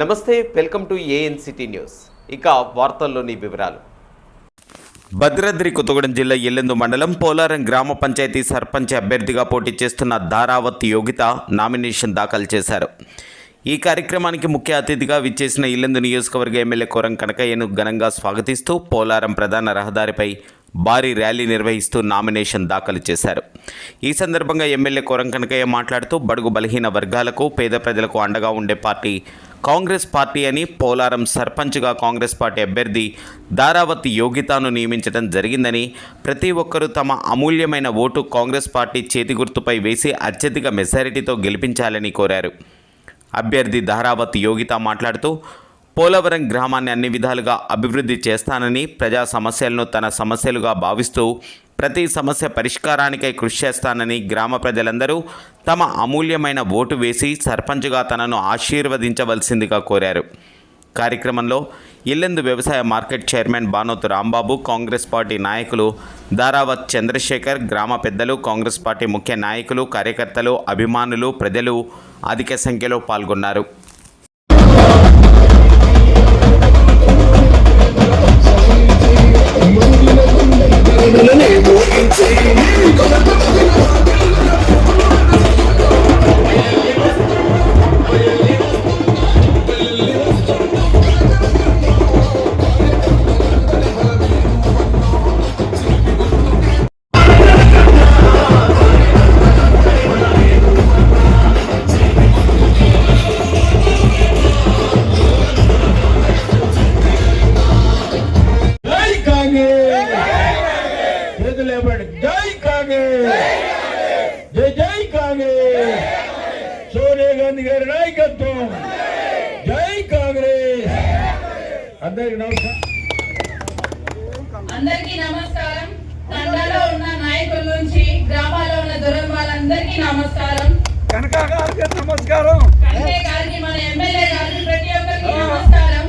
నమస్తే welcome to ANCT news. ఇక వార్తల్లోని వివరాలు. భద్రాద్రి కొత్తగూడెం జిల్లా ఎల్లెందు మండలం పోలారం గ్రామ పంచాయతీ సర్పంచ్ అభ్యర్థిగా పోటీ చేస్తున్న ధారావత్ యోగిత నామినేషన్ దాఖలు చేశారు. ఈ కార్యక్రమానికి ముఖ్య అతిథిగా విచ్చేసిన ఇల్లందు నియోజకవర్గ ఎమ్మెల్యే కోరం కనకయ్యను ఘనంగా స్వాగతిస్తూ పోలారం ప్రధాన రహదారిపై భారీ ర్యాలీ నిర్వహిస్తూ నామినేషన్ దాఖలు చేశారు. ఈ సందర్భంగా ఎమ్మెల్యే కోరం కనకయ్య మాట్లాడుతూ బడుగు బలహీన వర్గాలకు పేద ప్రజలకు అండగా ఉండే పార్టీ కాంగ్రెస్ పార్టీ అని పోలారం సర్పంచ్గా కాంగ్రెస్ పార్టీ అభ్యర్థి దారావతి యోగితాను నియమించడం జరిగిందని ప్రతి ఒక్కరూ తమ అమూల్యమైన ఓటు కాంగ్రెస్ పార్టీ చేతి గుర్తుపై వేసి అత్యధిక మెజారిటీతో గెలిపించాలని కోరారు. అభ్యర్థి ధారావత్ యోగిత మాట్లాడుతూ పోలవరం గ్రామాన్ని అన్ని విధాలుగా అభివృద్ధి చేస్తానని ప్రజా సమస్యలను తన సమస్యలుగా భావిస్తూ ప్రతి సమస్య పరిష్కారానికై కృషి చేస్తానని గ్రామ ప్రజలందరూ తమ అమూల్యమైన ఓటు వేసి సర్పంచ్గా తనను ఆశీర్వదించవలసిందిగా కోరారు. కార్యక్రమంలో ఇల్లెందు వ్యవసాయ market chairman Banothu Rambabu Congress party నాయకులు దారావత్ చంద్రశేఖర్ గ్రామ పెద్దలు కాంగ్రెస్ పార్టీ ముఖ్య నాయకులు కార్యకర్తలు అభిమానులు ప్రజలు అధిక సంఖ్యలో పాల్గొన్నారు. అందరికి నమస్కారం. అందరికీ నమస్కారం. తండాలో ఉన్న నాయకుల నుంచి గ్రామాల్లో ఉన్న దొరల వాళ్ళందరికీ నమస్కారం. కనకా గారికి నమస్కారం. కన్నే గారికి మన ఎమ్మెల్యే గారికి ప్రతి ఒక్కరికి నమస్కారం.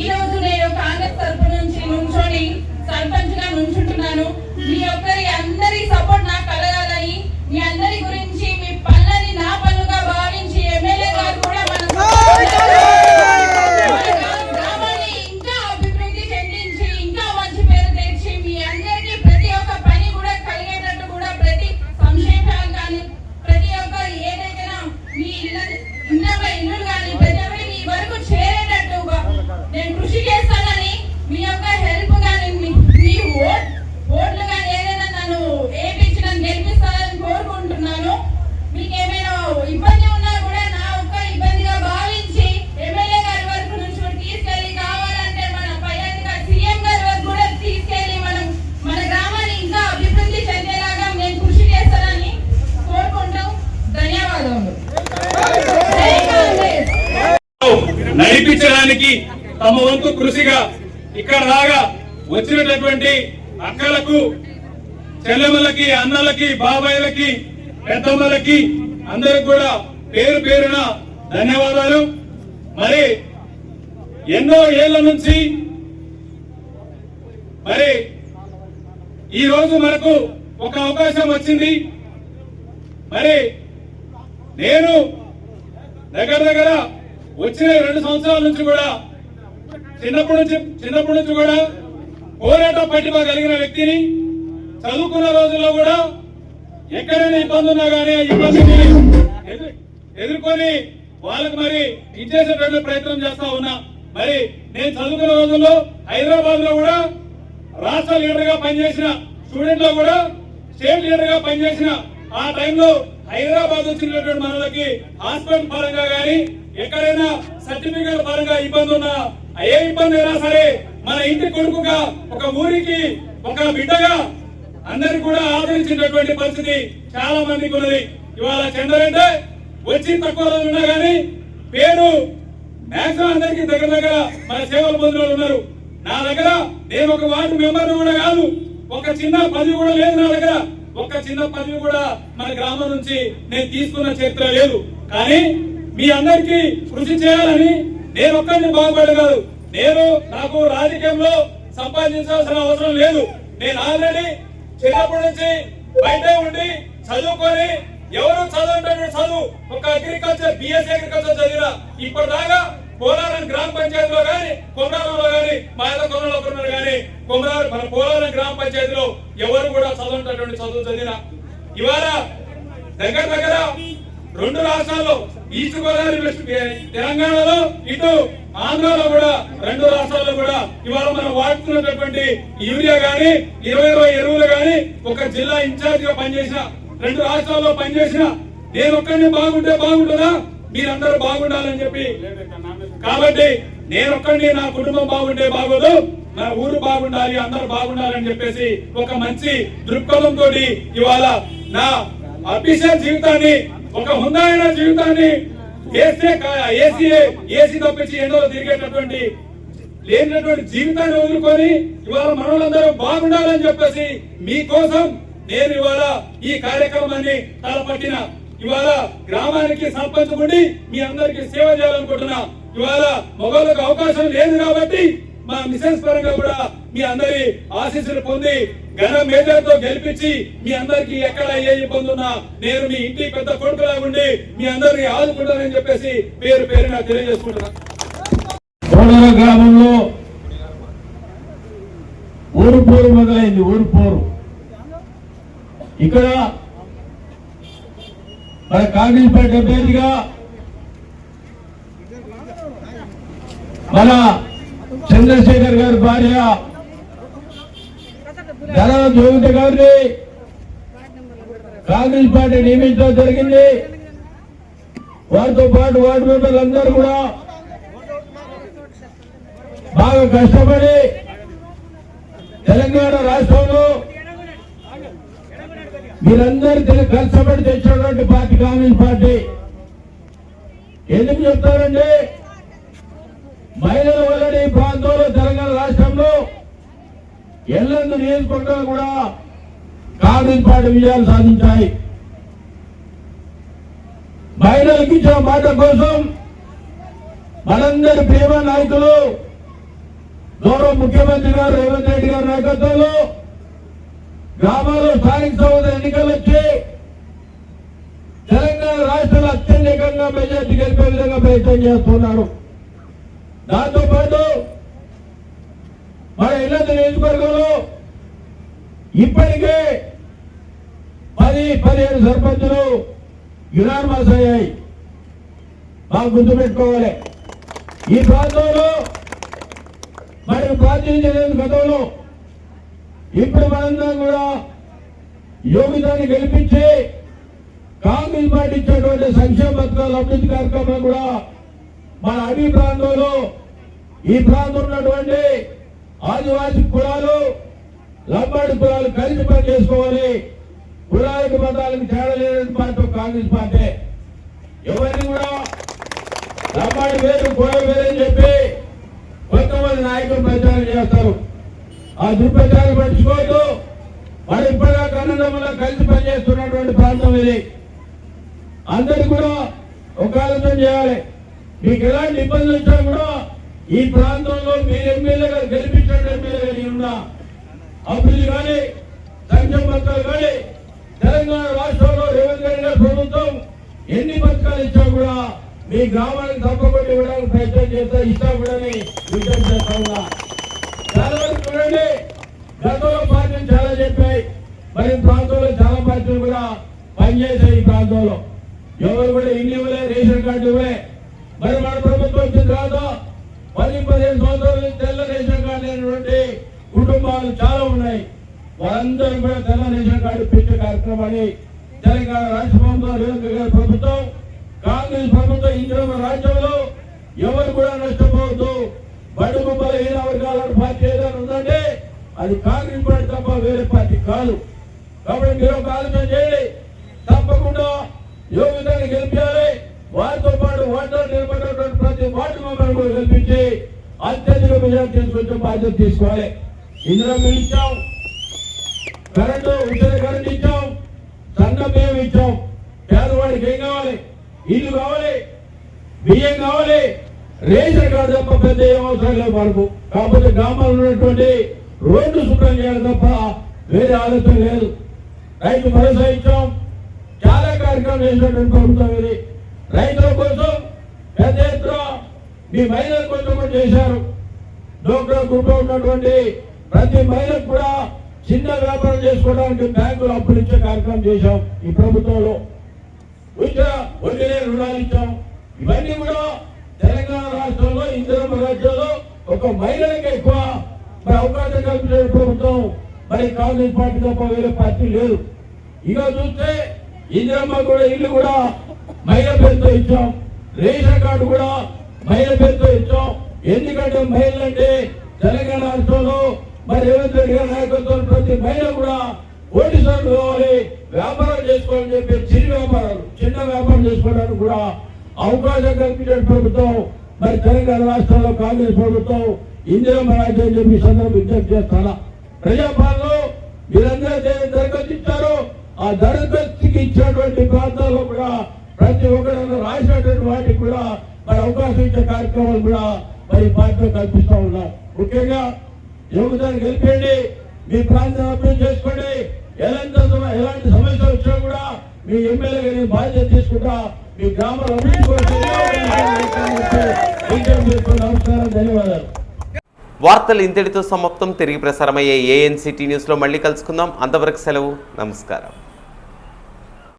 ఈ రోజు నేను కాంగ్రెస్ తరపు నుంచి నుంచొని సర్పంచ్గా నుంచుంటున్నాను. మీ ఒక్కరి ఇళ్ళ ఇంట్లో ఇల్లు కానీ తమ వంతు కృషిగా ఇక్కడ రాగా వచ్చినటువంటి అక్కలకు చెల్లెమ్మలకి అన్నలకి బాబాయ్లకి పెద్దమ్మలకి అందరికి కూడా పేరు పేరున ధన్యవాదాలు. మరి ఎన్నో ఏళ్ళ నుంచి మరి ఈ రోజు మనకు ఒక అవకాశం వచ్చింది. మరి నేను దగ్గర దగ్గర వచ్చిన రెండు సంవత్సరాల నుంచి కూడా చిన్నప్పటి నుంచి చిన్నప్పటి నుంచి కూడా పోరాటం పట్టిమ కలిగిన వ్యక్తిని చదువుకున్న రోజుల్లో కూడా ఎక్కడైనా ఇబ్బంది ఉన్నా కానీ ఆ ఇబ్బందిని ఎదుర్కొని వాళ్ళకి మరి ఇచ్చేసేటువంటి ప్రయత్నం చేస్తా ఉన్నా. మరి నేను చదువుకున్న రోజుల్లో హైదరాబాద్లో కూడా రాష్ట్ర లీడర్గా పనిచేసిన స్టూడెంట్లో కూడా స్టేట్ లీడర్గా పనిచేసిన ఆ టైంలో హైదరాబాద్ వచ్చినటువంటి మనలకి హాస్పిటల్ పరంగా గానీ ఎక్కడైనా సర్టిఫికేట్ పరంగా ఇబ్బంది ఉన్నా ఏ ఇబ్బంది అయినా సరే మన ఇంటి కొడుకుగా ఒక ఊరికి ఒక బిడ్డగా అందరు కూడా ఆదరించినటువంటి పరిస్థితి చాలా మందికి ఉన్నది. ఇవాళ చంద్రంటే వచ్చి తక్కువ రోజులు ఉన్నా గానీ పేరు మ్యాక్సిమం అందరికి దగ్గర దగ్గర మన సేవలు పొందిన ఉన్నారు. నా దగ్గర నేను ఒక వార్డు మెంబర్ కూడా కాదు ఒక చిన్న పదవి కూడా లేదు నా దగ్గర. ఒక చిన్న పదవి కూడా మన గ్రామం నుంచి నేను తీసుకున్న చరిత్ర లేదు. కానీ మీ అందరికీ కృషి చేయాలని నేను ఒక్కరిని బాగుపడదు కాదు. నేను నాకు రాజకీయంలో సంపాదించాల్సిన అవసరం లేదు. నేను ఆల్రెడీ చిన్నప్పటి నుంచి బయటే ఉండి చదువుకొని ఎవరు చదవటువంటి చదువు. ఒక అగ్రికల్చర్ బిఎస్సీ అగ్రికల్చర్ చదివిన ఇప్పటిదాకా పోలారం గ్రామ పంచాయతీలో కానీ కొమరాలంలో కానీ మా యొక్క కొమరంలో కానీ కొమరాలు మన పోలారం గ్రామ పంచాయతీలో ఎవరు కూడా చదువుతున్నటువంటి చదువు చదివిన. ఇవాళ దగ్గర దగ్గర రెండు రాష్ట్రాల్లో ఈస్ట్ గోదావరి వెస్ట్ తెలంగాణలో ఇటు ఆంధ్రాలో కూడా రెండు రాష్ట్రాల్లో కూడా ఇవాళ మనం వాడుతున్నటువంటి యూరియా గాని ఇరవై ఇరవై ఎరువులు గాని ఒక జిల్లా ఇన్ఛార్జ్గా పనిచేసిన రెండు రాష్ట్రాల్లో పనిచేసిన నేను ఒక్కడిని బాగుంటే బాగుంటుందా? మీరందరూ బాగుండాలని చెప్పి. కాబట్టి నేను ఒక్కడిని నా కుటుంబం బాగుంటే బాగోదు నా ఊరు బాగుండాలి అందరూ బాగుండాలని చెప్పేసి ఒక మంచి దృక్పథంతో ఇవాళ నా అఫీషియల్ జీవితాన్ని ఒక హుందాయన జీవితాన్ని ఏసీ ఏసీ ఏసీ తప్పించి ఎండలో తిరిగేటటువంటి లేనటువంటి జీవితాన్ని వదులుకొని ఇవాళ మనోళ్ళందరూ బాగుండాలని చెప్పేసి మీకోసం నేను ఇవాళ ఈ కార్యక్రమాన్ని తలపట్టిన. ఇవాళ గ్రామానికి సర్పంచ్ ఉండి మీ అందరికి సేవ చేయాలనుకుంటున్నా. ఇవాళ మగవాళ్ళకు అవకాశం లేదు కాబట్టి మా మిసెస్ పరంగా కూడా మీ అందరి ఆశీస్సులు పొంది ఘన మేజర్తో గెలిపించి మీ అందరికి ఎక్కడ ఏ ఇబ్బంది ఉన్నా నేను మీ ఇంటి పెద్ద కొడుకులా ఉండి మీ అందరికి ఆదుకుంటానని చెప్పేసి పేరు పేరున తెలియజేసుకుంటున్నా. గ్రామంలో ఊరు పోరు మొదలైంది ఊరు పోరు ఇక్కడ మన కాంగ్రెస్ అభ్యర్థిగా మన చంద్రశేఖర్ గారి భార్య ధర జోగిత గారిని కాంగ్రెస్ పార్టీ నియమించడం జరిగింది. వారితో పాటు వార్డు మెంబర్లందరూ కూడా బాగా కష్టపడి తెలంగాణ రాష్ట్రంలో మీరందరూ కష్టపడి తెచ్చినటువంటి పార్టీ కాంగ్రెస్ పార్టీ. ఎందుకు చెప్తారండి మహిళల వల్లనే ఈ ప్రాంతంలో తెలంగాణ రాష్ట్రంలో ఎల్లందు నియోజకవర్గాలు కూడా కాంగ్రెస్ పార్టీ విజయాలు సాధించాయి. మహిళలకు ఇచ్చిన మాట కోసం మనందరి ప్రేమ నాయకులు గౌరవ ముఖ్యమంత్రి గారు రేవంత్ రెడ్డి గారి నాయకత్వంలో గ్రామాల్లో స్థానిక సంస్థ ఎన్నికలు వచ్చి తెలంగాణ రాష్ట్రంలో అత్యధికంగా మెజార్టీ గెలిపే విధంగా ప్రయత్నం చేస్తున్నారు. దాంతో పాటు మన ఇళ్ళ నియోజకవర్గంలో ఇప్పటికే పది పదిహేను సర్పంచులు యునార్మస్ అయ్యాయి మాకు గుర్తుపెట్టుకోవాలి ఈ ప్రాంతంలో మరి ప్రాతినిధ్యం గతంలో ఇప్పుడు మనందరం కూడా యోగితాన్ని గెలిపించి కాంగ్రెస్ పార్టీ ఇచ్చేటువంటి సంక్షేమ పథకాలు అభివృద్ధి కార్యక్రమాలు కూడా మన అడవి ప్రాంతంలో ఈ ప్రాంతంలో ఉన్నటువంటి ఆదివాసి కులాలు లంబాడి కులాలు కలిసి పని చేసుకోవాలి కులాలకు మతాలకు తేడా లేని పార్టీ కాంగ్రెస్ పార్టీ. ఎవరిని కూడా లంబాడి వేరు కుల వేరని చెప్పి కొంతమంది నాయకులు ప్రచారం చేస్తారు. ఆ దుర్ప్రచారం పట్టించుకోవద్దు. మరి ఇప్పటిదాకా అన్నదమ్ముల కలిసి పనిచేస్తున్నటువంటి ప్రాంతం ఇది. అందరికి కూడా ఒక ఆలోచన చేయాలి. మీకు ఎలాంటి ఇబ్బందులు వచ్చినా కూడా ఈ ప్రాంతంలో మీరు ఎమ్మెల్యేగా గెలిపించండి ఎమ్మెల్యేగా నేనున్నా అభివృద్ధి కానీ సంక్షేమ పథకాలు కానీ తెలంగాణ రాష్ట్రంలో రేవంత్ రెడ్డి ప్రభుత్వం ఎన్ని పథకాలు ఇచ్చా కూడా మీ గ్రామానికి తప్పకుండా ఇవ్వడానికి ప్రయత్నం చేస్తా ఇస్తా కూడా విజ్ఞప్తి చేస్తా ఉన్నా. చాలా వరకు చూడండి గతంలో పార్టీలు చాలా చెప్పాయి. మరి ప్రాంతంలో చాలా పార్టీలు కూడా పనిచేశాయి ఈ ప్రాంతంలో. ఎవరు కూడా ఇల్లు ఇవ్వలే రేషన్ కార్డు ఇవ్వలే. మరి మన ప్రభుత్వం వచ్చిన తర్వాత పది పదిహేను సంవత్సరాల నుంచి తెల్ల రేషన్ కార్డు లేనటువంటి కుటుంబాలు చాలా ఉన్నాయి. వారందరూ కూడా తెల్ల రేషన్ కార్డు పెట్టే కార్యక్రమాన్ని తెలంగాణ రాష్ట్ర ప్రభుత్వం రేవంత్ గారి ప్రభుత్వం కాంగ్రెస్ ప్రభుత్వం ఇంద్రమ రాజ్యంలో ఎవరు కూడా నష్టపోవద్దు. బడుగు బలహీన వర్గాలను పార్టీ ఏదైనా ఉందంటే అది కాంగ్రెస్ పార్టీ తప్ప వేరే పార్టీ కాదు. కాబట్టి మీరు ఒక ఆలోచన చేయండి. తప్పకుండా యోగ్యతను గెలిపించాలి. వారితో పాటు ఓటర్ నిలబడినటువంటి ప్రతి వార్డు మెంబర్ కూడా గెలిపించి అత్యధిక మెజార్టీ తీసుకొచ్చే బాధ్యత తీసుకోవాలి. ఇందులో మేము ఇచ్చాం. కరెంటు ఉచిత కరెంట్ ఇచ్చాం. సంఘం బియ్యం ఇచ్చాం. పేదవాడికి ఏం కావాలి? ఇల్లు కావాలి. బియ్యం కావాలి. రేషన్ కార్డు తప్ప పెద్ద ఏం అవసరం లేదు మనకు. కాకపోతే గ్రామాల్లో ఉన్నటువంటి రోడ్డు శుభ్రం చేయాలి తప్ప వేరే ఆలోచన లేదు. రైతు భరోసా ఇచ్చాం. చాలా కార్యక్రమం చేసినటువంటి ప్రభుత్వం ఇది. రైతుల కోసం పెద్ద ఎత్తున మీ మహిళల కోసం కూడా చేశారు. డోక్రా గ్రూప్లో ఉన్నటువంటి ప్రతి మహిళకు కూడా చిన్న వ్యాపారం చేసుకోవడానికి బ్యాంకులు అప్పులు ఇచ్చే కార్యక్రమం చేశాం ఈ ప్రభుత్వంలో. ఉచిత వడ్డీ రుణాలు ఇచ్చాం. ఇవన్నీ కూడా తెలంగాణ రాష్ట్రంలో ఇందిరమ్మ రాజ్యంలో ఒక మహిళలకు ఎక్కువ మరి అవకాశం కల్పించే ప్రభుత్వం మరి కాంగ్రెస్ పార్టీ తప్ప వేరే పార్టీ లేదు. ఇక చూస్తే ఇందిరమ్మ కూడా ఇల్లు కూడా మహిళ పేరుతో ఇచ్చాం. రేషన్ కార్డు కూడా మహిళ పేరుతో ఇచ్చాం. ఎందుకంటే మహిళలంటే తెలంగాణ రాష్ట్రంలో మరి రేవంత్ రెడ్డి గారి నాయకత్వం ప్రతి మహిళ కూడా ఓటీసార్లు కావాలి వ్యాపారం చేసుకోవాలని చెప్పి చిన్న వ్యాపారాలు చిన్న వ్యాపారం చేసుకోవడానికి కూడా అవకాశం కల్పించిన ప్రభుత్వం. మరి తెలంగాణ రాష్ట్రంలో కాంగ్రెస్ ప్రభుత్వం ఇందిరమ్మ రాజ్యం అని చెప్పి సందర్భం విజ్ఞప్తి చేస్తారా? ప్రజాపాలనలో మీరందరూ దరఖాస్తు ఇచ్చారో ఆ దరఖాస్తుకి ఇచ్చినటువంటి ప్రాంతాల్లో కూడా ప్రతి ఒక్కరు రాసినటువంటి వాటికి కూడా మరి అవకాశం ఇచ్చే కార్యక్రమాలు కూడా మరి పార్టీలో కల్పిస్తూ ఉన్నారు. ముఖ్యంగా యువతను గెలిపేయండి మీ ప్రాంతం అభివృద్ధి చేసుకోండి. ఎలాంటి ఎలాంటి సమస్యలు వచ్చినా కూడా మీ ఎమ్మెల్యే గారి బాధ్యత తీసుకుంటా మీ గ్రామాలు అభివృద్ధి నమస్కారం ధన్యవాదాలు. వార్తలు ఇంతటితో సమాప్తం. తిరిగి ప్రసారమయ్యే ఏఎన్సిటీ న్యూస్లో మళ్ళీ కలుసుకుందాం. అంతవరకు సెలవు. నమస్కారం.